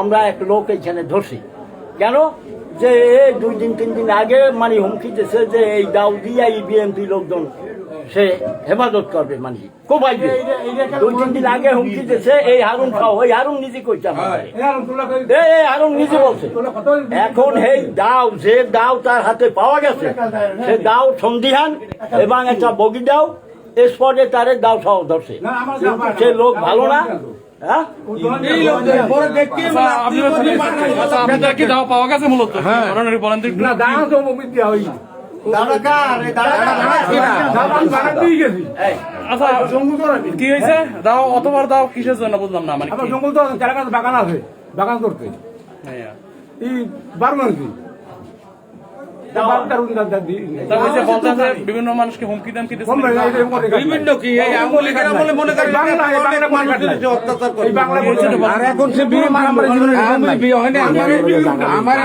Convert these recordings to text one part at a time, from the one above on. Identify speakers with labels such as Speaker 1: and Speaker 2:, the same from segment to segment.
Speaker 1: আমরা এক লোক এখানে ধরছি। কেন? যে এই দুই দিন তিন দিন আগে মানে হুমকি দিয়েছে যে এই দাও দিয়া এই বিএনপি লোকজন সে হেফাজত করবে মানে। কোপাই দুই তিন দিন আগে হুমকি দিয়েছে এই হারুন খাও এই হারুন নিজে কইছে এই এই হারুন নিজে বলছে। এখন এই দাও যে দাও তার হাতে পাওয়া গেছে সে দাও সন্ধিহান এবং একটা বগি দাও স্পটে তারে দাও সহ ধরছে। সে লোক ভালো না। হ্যাঁ?
Speaker 2: আচ্ছা, কি- আচ্ছা, পাওয়া গেছে মূলত? বলেন তো একটু। আচ্ছা কি হয়েছে? দাও অতবার দাও কিসের জন্য বুঝলাম না মানে
Speaker 3: জঙ্গল তো বাগান আছে বাগান করতে।
Speaker 2: হ্যাঁ।
Speaker 3: এই বারো মানুষ
Speaker 2: বিভিন্ন মানুষকে হুমকি
Speaker 3: বিভিন্ন কি মনে করেন মনে
Speaker 2: আর
Speaker 3: এখন সে বিয়ে মারামারি জীবনে বিয়ে হয় না। আমার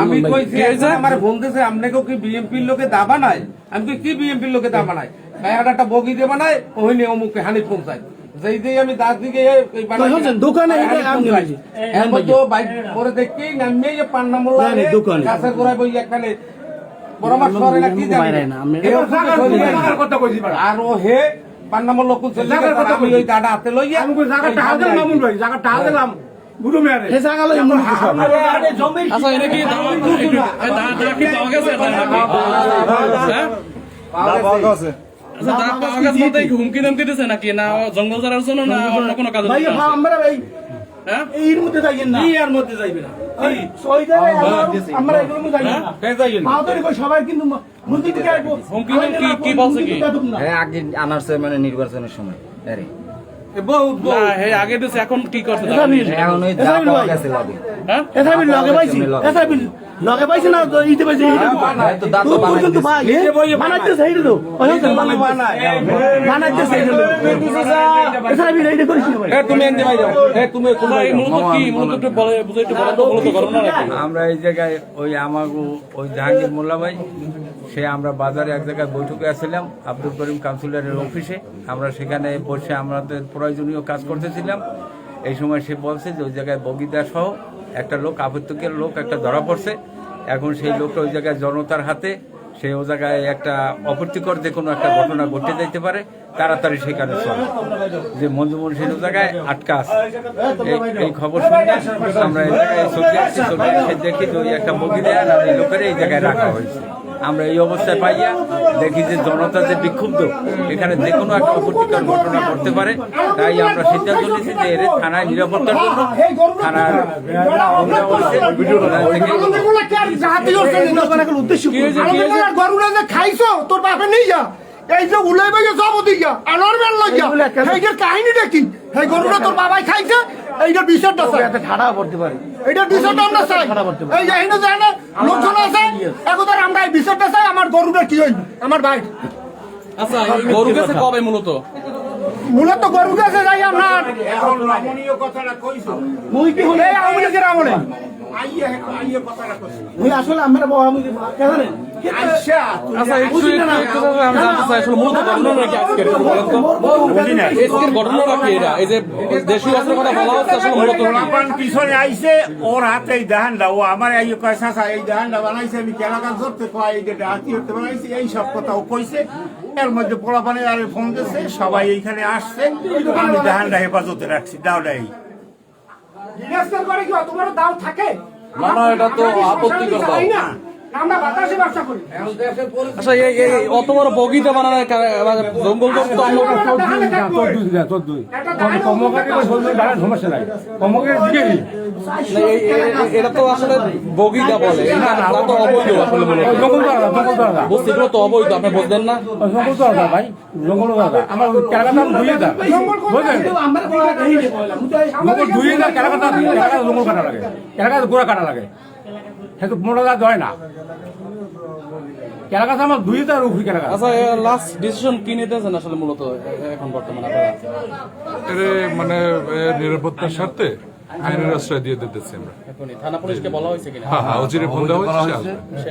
Speaker 3: আমি কইছি আমার বলতেছে আপনাকেও কি বিএমপির লোকে দাবা নাই? আমি কি বিএমপির লোকে দাবা নাই? ভাই একটা বগি দেবা নাই ওইনে অমুকে হানি পৌঁছায়। যেই দিয়ে আমি দাঁত দিকে দোকানে তো বাইক পরে দেখি নামে যে পান্না মোল্লা দোকানে। গাছের গোড়ায় বই একখানে। পরামর্শ করে না কি জানি। আর ও হে পান্না মোল্লা কুল চলে আমি ওই হাতে লইয়া মামুন ভাই জায়গা
Speaker 2: হ্যাঁ? আচ্ছা, দা পাওয়া গেছে বলতে কি হুমকি দামকি দিচ্ছে নাকি? না জঙ্গল জারার জন্য না অন্য কোনো কাজে
Speaker 4: ভাই
Speaker 2: লিপ্ত আছে?
Speaker 4: আমরা ভাই
Speaker 2: হ্যাঁ?
Speaker 4: এর মধ্যে যাইয়েন না।
Speaker 3: এর মধ্যে যাইবে না।
Speaker 4: আমরা এগুলোর মধ্যে যাইয়েন না।
Speaker 3: হে যাইবে না।
Speaker 4: কই সবাই কিন্তু মুরগি থেকে আসব
Speaker 2: হুমকি কি কি বলছে কি?
Speaker 5: হ্যাঁ আগে আনারছে মানে নির্বাচনের সময়। আরে।
Speaker 2: আগে দিছে এখন কি করছে?
Speaker 5: এখন ওই যা পাওয়া গেছে লাগে।
Speaker 2: হ্যাঁ?
Speaker 4: এসআইবি লগে পাইছি। এসআইবি লগে পাইছি না তো ইতে পাইছি
Speaker 5: তো দাঁত তো। বানাই
Speaker 4: ভাই বানাইতে চাই তো। ওই তো। বানাইতে চাই তো। এসআইবি এইটা করিস না ভাই।
Speaker 3: তুমি এনে ভাই যাও। হে তুমি
Speaker 2: এই মূলত কি মূলত একটু বলে বুঝে একটু বলে তো মূলত ঘটনা
Speaker 6: আমরা এই জায়গায় ওই আমাগো ওই জাহাঙ্গীর মোল্লা ভাই সে আমরা বাজারে এক জায়গায় বৈঠকে আসছিলাম। আব্দুল করিম কাউন্সিলরের অফিসে। আমরা সেখানে বসে আমাদের প্রয়োজনীয় কাজ করতেছিলাম। এই সময় সে বলছে যে, ওই জায়গায় বগিদা সহ একটা লোক আপত্তিকের লোক একটা ধরা পড়ছে। এখন সেই লোকটা ওই জায়গায় জনতার হাতে, সে ও জায়গায় একটা অপ্রীতিকর যে কোনো একটা ঘটনা ঘটে যাইতে পারে, তাড়াতাড়ি সেখানে চলে। যে মঞ্জুমন সেই জায়গায় আটকা আছে। এই- খবর শুনে আমরা এই জায়গায় দেখি যে ওই একটা বগি দেয় আর এই লোকের এই জায়গায় রাখা হয়েছে। আমরা এই অবস্থায় পাইয়া দেখি যে জনতা যে বিক্ষুব্ধ এখানে যে কোনো একটা অপ্রীতিকর ঘটনা ঘটতে পারে তাই আমরা সিদ্ধান্ত নিয়েছি যে এর থানায় নিরাপত্তার জন্য থানার
Speaker 4: উদ্দেশ্য
Speaker 7: গরুরা যে খাইছো তোর বাপে নিয়ে যা এই যে উলাই বাইয়ে যাব দিয়া আনার বেল লইয়া এইটার কাহিনীটা কি? এই গরুটা তোর বাবাই খাইছে এইটার বিচারটা চাই
Speaker 4: ঠাড়া করতে পারে।
Speaker 7: এইটা বিচারটা আমরা চাই। এই যে হিন্দু যায় না লোকজন আছে একবার আমরা এই বিচারটা চাই আমার গরুটা কি হইল? আমার ভাই।
Speaker 2: আচ্ছা গরু গেছে কবে মূলত?
Speaker 7: মূলত গরু কাছে যাই আপনার
Speaker 4: মুই কি হলে
Speaker 7: এই আওয়ামী লীগের আমলে।
Speaker 4: আসলে আমরা বাবা আমি
Speaker 2: কি
Speaker 8: পিছনে ওর হাতে এই দাহানটা ও আমার এই কয় এই দাহানটা বানাইছে আমি কেলাকা ধরতে যে ডাকি হতে বানাইছি এই সব কথা ও কইছে। এর মধ্যে পোলাপানে আর ফোন দিচ্ছে সবাই এইখানে আসছে আমি দাহানটা হেফাজতে রাখছি দাওটাই
Speaker 7: গ্রেফতার করে কি অত বড় দাও থাকে
Speaker 2: না, না, এটা তো আপত্তিকর দাও।
Speaker 7: আমরা বাতাসে ব্যবসা করি।
Speaker 2: আচ্ছা এই এই অত বড় বগিতে বানানোর জঙ্গল তো
Speaker 3: সমস্যা নাই। কমকের দিকে
Speaker 2: এটা তো আসলে বগিটা বলে। এটা এটা তো অবৈধ আসলে মনে
Speaker 3: জঙ্গল দাদা
Speaker 2: এগুলো তো অবৈধ আপনি বুঝলেন না?
Speaker 3: জঙ্গল দাদা ভাই। জঙ্গল দাদা আমার কেলাকাটা ধুয়ে দা বুঝলেন? জঙ্গল ধুয়ে দা কেলাকাটা জঙ্গল কাটা লাগে। কেলাকাটা গোড়া কাটা লাগে। সেটা মোটা দাঁত হয় না। কেলাকাটা আমার ধুয়ে দা উপরি কেলাকাটা
Speaker 2: আচ্ছা লাস্ট ডিসিশন কি নিতেছেন আসলে মূলত এখন বর্তমানে আপনারা?
Speaker 9: মানে নিরাপত্তার স্বার্থে আইনের আশ্রয় দিয়ে দিতেছি আমরা।
Speaker 2: থানা পুলিশকে বলা হয়েছে কিনা?
Speaker 9: হ্যাঁ হ্যাঁ অচিরে ফোন দেওয়া হয়েছে সে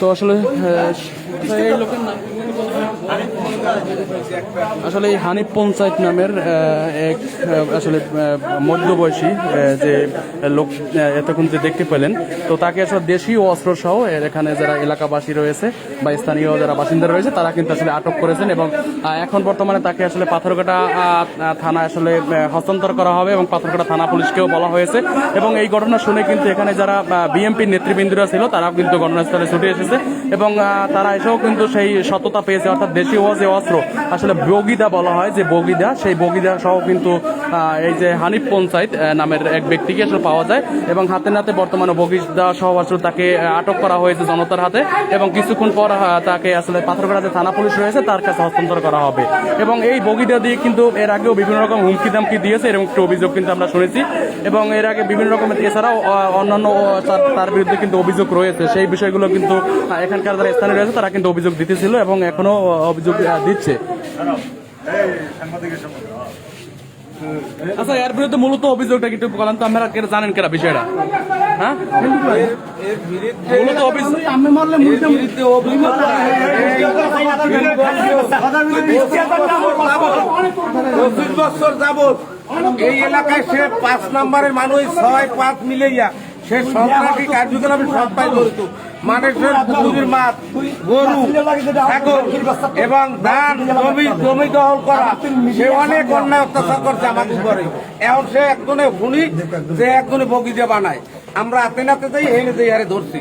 Speaker 2: তো আসলে এই লোকের নাম আসলে এই হানিফ পঞ্চায়েত নামের এক আসলে মধ্যবয়সী যে লোক এতক্ষণ যে দেখতে পেলেন, তো তাকে আসলে দেশীয় অস্ত্র সহ এখানে যারা এলাকাবাসী রয়েছে বা স্থানীয় যারা বাসিন্দা রয়েছে, তারা কিন্তু আসলে আটক করেছেন এবং এখন বর্তমানে তাকে আসলে পাথরঘাটা থানা আসলে হস্তান্তর করা হবে এবং পাথরঘাটা থানা পুলিশকেও বলা হয়েছে। এবং এই ঘটনা শুনে কিন্তু এখানে যারা বিএমপির নেতৃবৃন্দরা ছিল, তারাও কিন্তু ঘটনাস্থলে ছুটে এসেছে এবং তারা এসেও কিন্তু সেই সততা পেয়েছে, অর্থাৎ দেশীয় যে অস্ত্র। আসলে বগিদা বলা হয় যে বগিদা সেই বগিদা সহ কিন্তু এই যে হানিফ পঞ্চায়েত নামের এক ব্যক্তিকে আসলে পাওয়া যায় এবং হাতে নাতে বর্তমানে বগিদা সহ আসলে তাকে আটক করা হয়েছে জনতার হাতে এবং কিছুক্ষণ পর তাকে আসলে পাথরঘাটা যে থানা পুলিশ রয়েছে তার কাছে হস্তান্তর করা হবে। এবং এই বগিদা দিয়ে কিন্তু এর আগেও বিভিন্ন রকম হুমকি দামকি দিয়েছে এরকম একটি অভিযোগ কিন্তু আমরা শুনেছি। এবং এর আগে বিভিন্ন রকমের এছাড়াও অন্যান্য তার- বিরুদ্ধে কিন্তু অভিযোগ রয়েছে। সেই বিষয়গুলো কিন্তু এখানকার যারা স্থানীয় রয়েছে তারা কিন্তু অভিযোগ দিতেছিল এবং এখনও আহ, অভিযোগ দিচ্ছে। আচ্ছা এর বিরুদ্ধে মূলত অভিযোগটা কি একটু বলেন তো আপনারা কেন জানেন কেনা বিষয়টা? হ্যাঁ? মূলত অভিযোগ
Speaker 4: আমি মারলে মুড়তে মুড়তে
Speaker 3: পঁচিশ বছর যাবত এই এলাকায় সে পাঁচ নম্বরের মানুষ ছয় পাঁচ মিলাইয়া সে সন্ত্রাসী কার্যক্রমে সবাই জড়িত মানুষের পুকুরের মাছ গরু ছাগল এবং ধান জমি জমি দখল করা। সে অনেক অন্যায় অত্যাচার করছে আমাদের উপরে। এখন সে একজনে শুনি যে একজনে বগিজা বানায়। আমরা হাতে নাতে যাই হেনে যাই আরে ধরছি।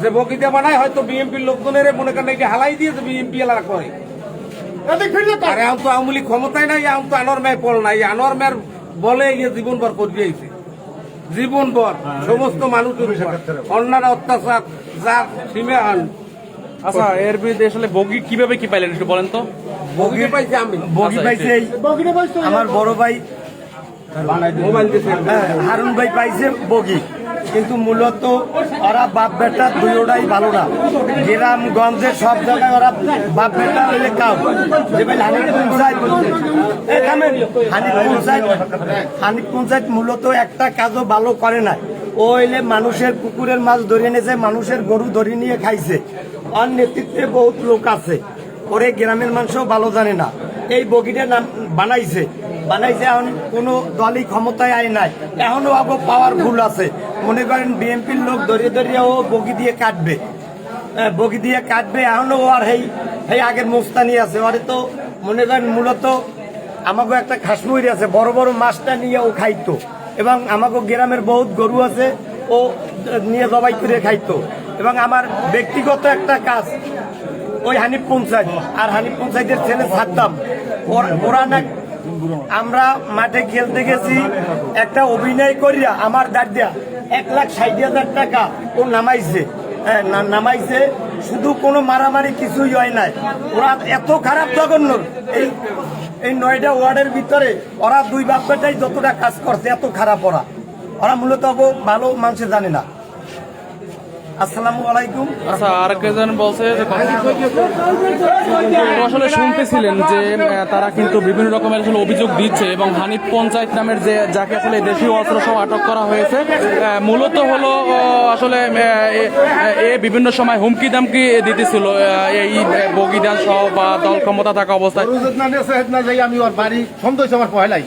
Speaker 3: যে বগিজা বানায় হয়তো বিএনপির লোকজনের মনে করেন এটা হালাই দিয়েছে বিএনপি এলাকা করে। আরে এখন তো আওয়ামী লীগ ক্ষমতায় নাই এখন তো আনোয়ার মেয়ের পল নাই। আনোয়ার মেয়ের বলে জীবন ভর করবে আইছে জীবন ভর সমস্ত মানুষের অন্যান্য অত্যাচার যার সীমে আন।
Speaker 2: আচ্ছা এর বিরুদ্ধে আসলে বগি কীভাবে কি পাইলেন একটু বলেন তো?
Speaker 3: বগি পাইছে আমি।
Speaker 4: বগি পাইছে। এই আমার বড় ভাই হ্যাঁ, হারুন ভাই পাইছে বগি। কিন্তু মূলত ওরা বাপ বেটা দুইটাই ভালো না। গ্রাম গঞ্জে সব জায়গায় ওরা বাপ বেটা হইলে কাউ পঞ্চায়েত পঞ্চায়েত মূলত একটা কাজও ভালো করে না। ও মানুষের পুকুরের মাছ ধরে এনেছে, মানুষের গরু ধরে নিয়ে খাইছে। ওর নেতৃত্বে বহুত লোক আছে। ওরে গ্রামের মানুষও ভালো জানে না। এই বগিটা নাম বানাইছে। বানাইছে এখন কোনো দলই ক্ষমতায় আয় নাই। এখনও আবো পাওয়ারফুল আছে। মনে করেন বিএনপির লোক ধরিয়ে ধরিয়ে ও বগি দিয়ে কাটবে। আহ, বগি দিয়ে কাটবে এখনও ও আর এই এই আগের মোস্তানি আছে। ওরে তো মনে করেন মূলত আমাকে একটা খাসমুরি আছে বড় বড় মাছটা নিয়ে ও খাইতো। এবং আমাকে গ্রামের বহুত গরু আছে ও নিয়ে জবাই করে খাইতো। এবং আমার ব্যক্তিগত একটা কাজ ওই হানিফ পঞ্চায়েত আর হানিফ পঞ্চায়েতের ছেলে ছাড়তাম ওরা না আমরা মাঠে খেলতে গেছি একটা অভিনয় করিয়া আমার দাদিয়া এক লাখ ষাট হাজার টাকা ও নামাইছে। হ্যাঁ, নামাইছে। শুধু কোনো মারামারি কিছুই হয় নাই। ওরা এত খারাপ জঘন্য। এই এই নয়টা ওয়ার্ডের ভিতরে ওরা দুই বাপ্পাটাই যতটা কাজ করছে এত খারাপ ওরা। ওরা মূলত ভালো মানুষে জানে না। আসসালামু আলাইকুম।
Speaker 2: আচ্ছা আর একজন বলছে আসলে শুনতেছিলেন যে তারা কিন্তু বিভিন্ন রকমের আসলে অভিযোগ দিচ্ছে এবং হানিফ পঞ্চায়েত নামের যে যাকে আসলে দেশীয় অস্ত্র সহ আটক করা হয়েছে মূলত হলো আসলে এ- বিভিন্ন সময় হুমকি দামকি দিতেছিল এই বগিদান সহ বা দল ক্ষমতা থাকা অবস্থায়।
Speaker 7: আমি ওর বাড়ি হয়েছে আমার পয়লাই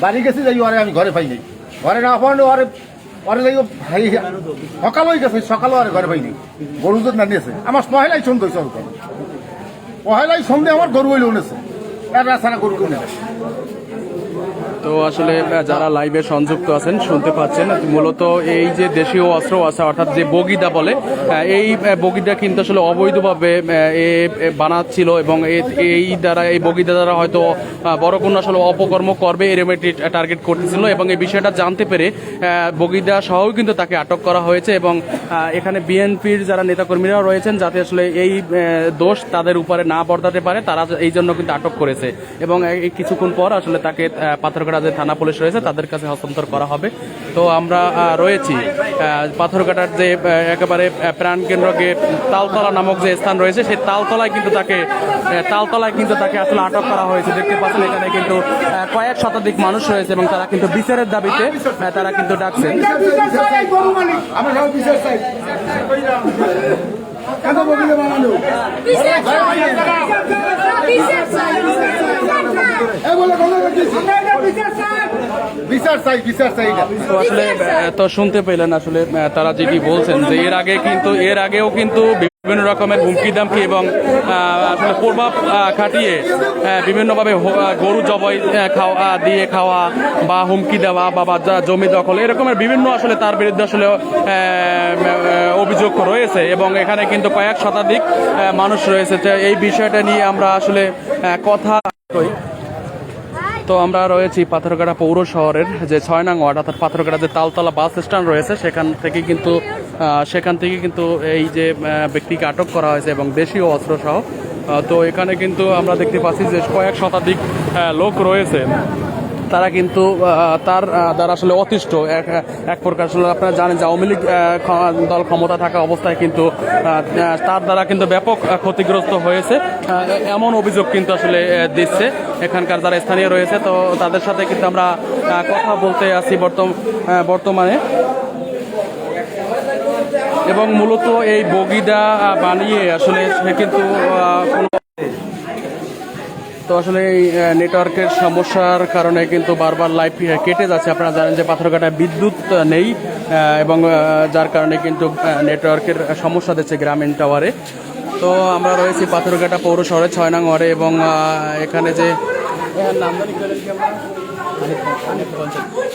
Speaker 7: বাড়ি গেছি যাই ওরে আমি ঘরে পাইনি ঘরে না পাওয়ানো ওরে ওরে যাই সকাল হয়ে গেছে, সকালো আর ঘরে পাইনি। গরু দুধ নানি আছে। আমার পয়লাই সন্দেহ হয়েছে ওর ঘরে। পয়লাই সন্দেহ আমার গরু হইলে উনেছে এর রাস্তা গরু উনে
Speaker 2: তো আসলে যারা লাইভে সংযুক্ত আছেন, শুনতে পাচ্ছেন, মূলত এই যে দেশীয় অস্ত্র আছে, অর্থাৎ যে বগিদা বলে এই বগিদা কিন্তু আসলে অবৈধভাবে এ বানাচ্ছিল এবং এই দ্বারা, এই বগিদা দ্বারা হয়তো বড় কোনো আসলে অপকর্ম করবে, এরকম একটি টার্গেট করতেছিল এবং এই বিষয়টা জানতে পেরে বগিদা সহও কিন্তু তাকে আটক করা হয়েছে এবং এখানে বিএনপির যারা নেতাকর্মীরা রয়েছেন, যাতে আসলে এই দোষ তাদের উপরে না বর্তাতে পারে, তারা এই জন্য কিন্তু আটক করেছে এবং এই কিছুক্ষণ পর আসলে তাকে পাথরঘাটা যে থানা পুলিশ রয়েছে তাদের কাছে হস্তান্তর করা হবে। তো আমরা রয়েছি। পাথরঘাটার যে একেবারে আহ, প্রাণকেন্দ্র গেট তালতলা নামক যে স্থান রয়েছে সেই তালতলায় কিন্তু তাকে তালতলায় কিন্তু তাকে আসলে আটক করা হয়েছে। দেখতে পাচ্ছেন এখানে কিন্তু কয়েক শতাধিক মানুষ রয়েছে এবং তারা কিন্তু বিচারের দাবিতে তারা কিন্তু ডাকছেন
Speaker 7: আমরা বিচার
Speaker 2: আসলে তো শুনতে পেলেন আসলে তারা যেটি বলছেন যে এর আগে কিন্তু, এর আগেও কিন্তু বিভিন্ন রকমের হুমকি দামকি এবং আসলে প্রভাব খাটিয়ে বিভিন্নভাবে গরু জবাই খাওয়া দিয়ে খাওয়া বা হুমকি দেওয়া বা জমি দখল, এরকমের বিভিন্ন আসলে তার বিরুদ্ধে আসলে অভিযোগ রয়েছে এবং এখানে কিন্তু কয়েক শতাধিক মানুষ রয়েছে। এই বিষয়টা নিয়ে আমরা আসলে কথা তো আমরা রয়েছি পাথরগাড়া পৌর শহরের যে ছয় নাং ওয়ার্ড, অর্থাৎ পাথরগাড়া যে তালতলা বাস স্ট্যান্ড রয়েছে, সেখান থেকে কিন্তু সেখান থেকে কিন্তু এই যে ব্যক্তিকে আটক করা হয়েছে এবং দেশীয় অস্ত্র সহ তো এখানে কিন্তু আমরা দেখতে পাচ্ছি যে কয়েক শতাধিক লোক রয়েছে। তারা কিন্তু তার দ্বারা আসলে অতিষ্ঠ। এক প্রকার আসলে আপনারা জানেন যে আওয়ামী লীগ দল ক্ষমতা থাকা অবস্থায় কিন্তু তার দ্বারা কিন্তু ব্যাপক ক্ষতিগ্রস্ত হয়েছে। এমন অভিযোগ কিন্তু আসলে দিচ্ছে। এখানকার যারা স্থানীয় রয়েছে, তো তাদের সাথে কিন্তু আমরা কথা বলতে আছি বর্তমানে। এবং মূলত এই বগিদা বানিয়ে আসলে সে কিন্তু কোনো তো আসলে এই নেটওয়ার্কের সমস্যার কারণে কিন্তু বারবার লাইফ কেটে যাচ্ছে আপনারা জানেন যে পাথরঘাটায় বিদ্যুৎ নেই এবং যার কারণে কিন্তু নেটওয়ার্কের সমস্যা দিচ্ছে গ্রামীণ টাওয়ারে তো আমরা রয়েছি পাথরঘাটা পৌর শহরে ছয় নং ওয়ার্ডে এবং এখানে যে নামদানি?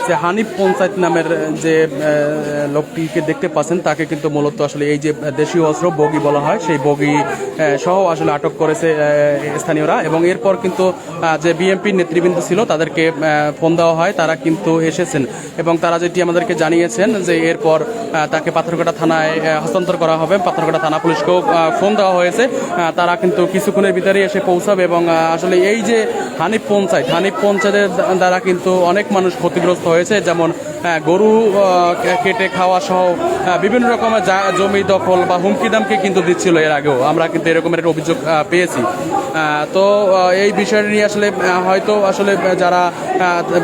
Speaker 2: যে হানিফ পঞ্চায়েত নামের যে লোকটিকে দেখতে পাচ্ছেন, তাকে কিন্তু মূলত আসলে এই যে দেশীয় অস্ত্র, বগি বলা হয়, সেই বগি সহ আসলে আটক করেছে স্থানীয়রা। এবং এরপর কিন্তু যে বিএনপির নেতৃবৃন্দ ছিল, তাদেরকে ফোন দেওয়া হয়, তারা কিন্তু এসেছেন। এবং তারা যেটি আমাদেরকে জানিয়েছেন, যে এরপর তাকে পাথরঘাটা থানায় হস্তান্তর করা হবে। পাথরঘাটা থানা পুলিশকেও ফোন দেওয়া হয়েছে। তারা কিন্তু কিছুক্ষণের ভিতরে এসে পৌঁছাবে এবং আসলে এই যে হানিফ পঞ্চায়েত, হানিফ পঞ্চায়েতের দ্বারা কিন্তু অনেক মানুষ ক্ষতিগ্রস্ত হয়েছে, যেমন গরু কেটে খাওয়া সহ বিভিন্ন রকমের জমি দখল বা হুমকি দামকে কিন্তু দিচ্ছিল এর আগেও। আমরা কিন্তু এরকমের একটা অভিযোগ পেয়েছি। তো এই বিষয় নিয়ে আসলে হয়তো আসলে যারা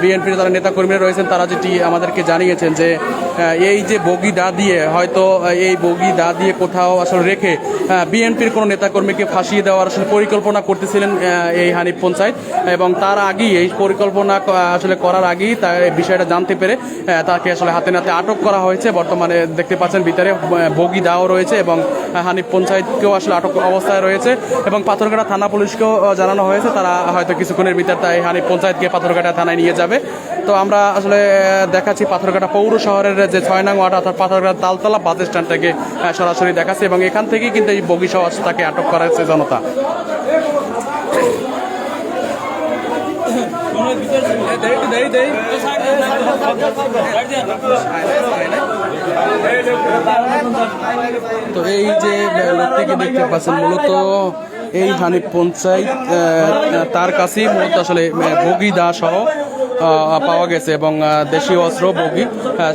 Speaker 2: বিএনপির যারা নেতাকর্মীরা রয়েছেন, তারা যেটি আমাদেরকে জানিয়েছেন যে এই যে বগি দা দিয়ে, হয়তো এই বগি দা দিয়ে কোথাও আসলে রেখে বিএনপির কোনো নেতাকর্মীকে ফাঁসিয়ে দেওয়ার আসলে পরিকল্পনা করতেছিলেন এই হানিফ পঞ্চায়েত। এবং তার আগেই, এই পরিকল্পনা আসলে করার আগেই তার বিষয়টা জানতে পেরে তাকে আসলে হাতে নাতে আটক করা হয়েছে। বর্তমানে দেখতে পাচ্ছেন, ভিতরে বগি দাও রয়েছে এবং হানিফ পঞ্চায়েতকেও আসলে আটক অবস্থায় রয়েছে। এবং পাথরঘাটা থানা পুলিশকেও জানানো হয়েছে, তারা হয়তো কিছুক্ষণের ভিতরে তাই হানিফ পঞ্চায়েতকে পাথরঘাটা থানায় নিয়ে যাবে। তো আমরা আসলে দেখাচ্ছি পাথরঘাটা পৌর শহরের যে ছয় নং ওয়ার্ড অর্থাৎ পাথরঘাটা তালতলা বাস স্ট্যান্ড থেকে সরাসরি দেখাচ্ছে এবং এখান থেকেই কিন্তু এই বগি সহ তাকে আটক করা হয়েছে জনতা। তো এই যে লোকটিকে দেখতে পাচ্ছেন, মূলত এই হানিফ পঞ্চায়েত তার কাছেই মূলত আসলে বগি দা সহ পাওয়া গেছে এবং দেশীয় অস্ত্র বগি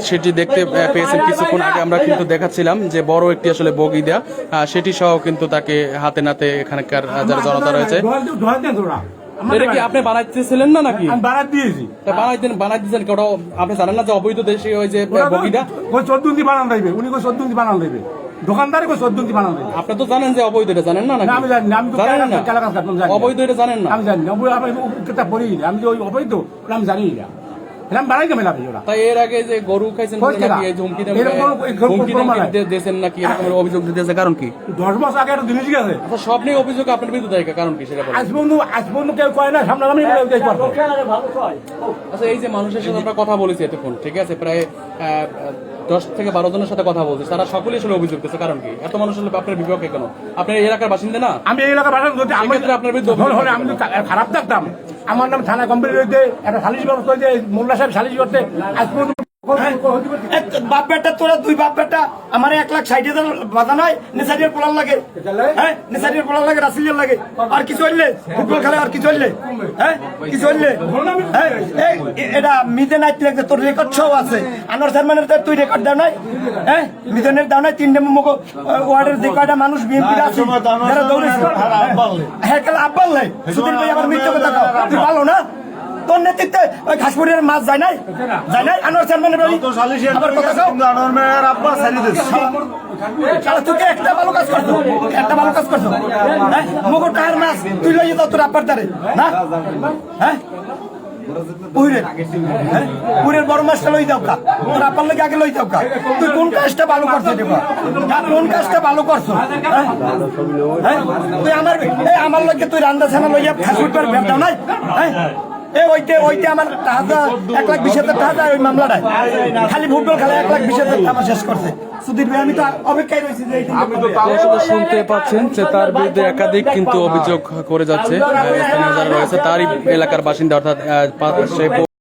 Speaker 2: সেটি দেখতে পেয়েছেন কিছুক্ষণ আগে। আমরা কিন্তু দেখাচ্ছিলাম যে বড় একটি আসলে বগি দেয়া আহ, সেটি সহ কিন্তু তাকে হাতে নাতে এখানকার যারা জনতা রয়েছে। এটা কি আপনি বানাইতেছিলেন না নাকি?
Speaker 7: বারাত দিয়েছি।
Speaker 2: বানাইতেন বানাই দিচ্ছেন কেউ আপনি জানেন না যে অবৈধ দেশে ওই যে বগিটা?
Speaker 7: ওই চোদ্দুন্দি বানান দেবে উনি কই চোদ্দুন্দি বানান দেবে দোকানদারে কই দেবে
Speaker 2: আপনি তো জানেন যে অবৈধ এটা জানেন না নাকি?
Speaker 7: না, আমি জানি আমি তো
Speaker 2: জানেন না?
Speaker 7: কেলা- জানি
Speaker 2: অবৈধ এটা জানেন না?
Speaker 7: আমি জানি না আমি পড়ি আমি যে ওই অবৈধ আমি জানি না। এরকম বাড়াই ওরা।
Speaker 2: তাই এর আগে যে গরু খাইছেন বলে নাকি নাকি এরকম অভিযোগ দিতেছে কারণ কি?
Speaker 7: দশ বছর আগে একটা জিনিস গেছে।
Speaker 2: আচ্ছা সব নিয়ে অভিযোগ আপনার বিরুদ্ধে দায়ী, কারণ কি সেটা বলেন।
Speaker 7: কেউ কয় না সামনাসামনি বলে উঠে পারব।
Speaker 2: আচ্ছা এই যে মানুষের সাথে আমরা কথা বলেছি এতক্ষণ ঠিক আছে? প্রায় আহ, দশ থেকে বারো জনের সাথে কথা বলছে। তারা সকলেই আসলে অভিযোগ করছে। কারণ কি? এত মানুষ হলে আপনার বিপক্ষে কেন? আপনার এই এলাকার বাসিন্দা না?
Speaker 7: আমি এই এলাকার বাসিন্দা যদি আমি
Speaker 2: আপনার বিরুদ্ধে
Speaker 7: হলে আমি খারাপ থাকতাম আমার নাম থানা কমপ্লিট হইতে একটা সালিশ ব্যবস্থা হইতে মোল্লা সাহেব সালিশ করতে আজ পর্যন্ত
Speaker 4: বাপ বেটা তোরা দুই বাপ বেটা আমার এক লাখ ষাট হাজার বাধা নাই নেশারিয়ার পোলার লাগে। হ্যাঁ নেশারিয়ার পোলার লাগে রাসিলিয়ার লাগে। আর কিছু হইলে ফুটবল খেলে আর কিছু হইলে হ্যাঁ কিছু হইলে হ্যাঁ এটা মিদে নাইট লাগছে তোর রেকর্ড সব আছে। আনোয়ার তো তুই রেকর্ড দাও নাই। হ্যাঁ মিদনের দাও নাই তিনটে মুখ ওয়ার্ডের যে কয়টা মানুষ বিএনপি আছে যারা দৌড়েছে হ্যাঁ কাল আব্বাল নাই সুদিন ভাই আবার মিথ্যে কথা। তুই ভালো না? তোর নেতৃত্বে ওই ঘাসপুরের মাছ যায় নাই? যায় নাই? আনোয়ার চেয়ারম্যানের বাড়ি? আবার কথা কও? শালা তুই কি একটা ভালো কাজ করছ। একটা ভালো কাজ করছ। হ্যাঁ? মগো টায়ার মাছ তুই লইয়ে দাও তোর আব্বার দ্বারে। না হ্যাঁ? উইরের হ্যাঁ? বড় মাছটা লই যাও কা তোর আব্বার লাগে আগে লই যাও কা তুই কোন কাজটা ভালো করছ দেবা কোন কাজটা ভালো করছ? হ্যাঁ? হ্যাঁ? তুই আমার আমার লাগে তুই রান্না ছানা লইয়া করে বের দাও নাই? হ্যাঁ? এ ওইতে ওইতে আমার টাকা এক লাখ বিশ হাজার টাকা ওই মামলাটায়। খালি ফুটবল খেলা এক লাখ বিশ হাজার টাকা আমার শেষ করছে। সুধীর ভাই আমি তো অপেক্ষায় রয়েছি যে এই দিনটা কবে।
Speaker 2: শুনতে পাচ্ছেন যে তার বিরুদ্ধে একাধিক কিন্তু অভিযোগ করে যাচ্ছে। রয়েছে তারই এলাকার বাসিন্দা অর্থাৎ সে